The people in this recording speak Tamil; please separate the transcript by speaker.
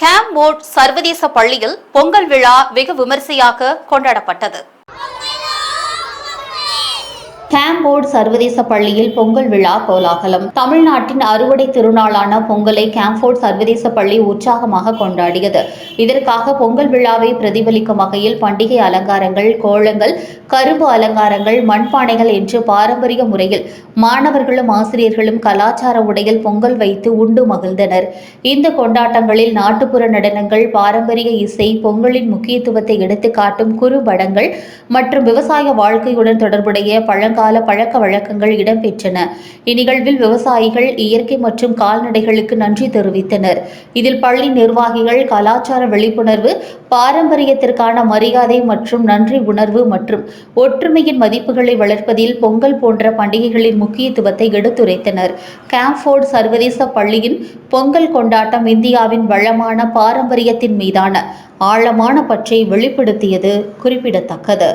Speaker 1: கேம்போர்ட் சர்வதேச பள்ளியில் பொங்கல் விழா வெகு விமரிசையாக கொண்டாடப்பட்டது. கேம்போர்டு சர்வதேச பள்ளியில் பொங்கல் விழா கோலாகலம். தமிழ்நாட்டின் அறுவடை திருநாளான பொங்கலை கேம்போர்ட் சர்வதேச பள்ளி உற்சாகமாக கொண்டாடியது. இதற்காக பொங்கல் விழாவை பிரதிபலிக்கும் வகையில் பண்டிகை அலங்காரங்கள் கோலங்கள் கரும்பு அலங்காரங்கள் மண்பானைகள் என்று பாரம்பரிய முறையில் மாணவர்களும் ஆசிரியர்களும் கலாச்சார உடையில் பொங்கல் வைத்து உண்டு மகிழ்ந்தனர். இந்த கொண்டாட்டங்களில் நாட்டுப்புற நடனங்கள் பாரம்பரிய இசை பொங்கலின் முக்கியத்துவத்தை எடுத்துக்காட்டும் குறுபடங்கள் மற்றும் விவசாய வாழ்க்கையுடன் தொடர்புடைய பழங்கால பழக்க வழக்கங்கள் இடம்பெற்றன. இந்நிகழ்வில் விவசாயிகள் இயற்கை மற்றும் கால்நடைகளுக்கு நன்றி தெரிவித்தனர். இதில் பள்ளி நிர்வாகிகள் கலாச்சார விழிப்புணர்வு பாரம்பரியத்திற்கான மரியாதை மற்றும் நன்றி உணர்வு மற்றும் ஒற்றுமையின் மதிப்புகளை வளர்ப்பதில் பொங்கல் போன்ற பண்டிகைகளின் முக்கியத்துவத்தை எடுத்துரைத்தனர். கேம்ஃபோர்ட் சர்வதேச பள்ளியின் பொங்கல் கொண்டாட்டம் இந்தியாவின் வளமான பாரம்பரியத்தின் மீதான ஆழமான பற்றை வெளிப்படுத்தியது குறிப்பிடத்தக்கது.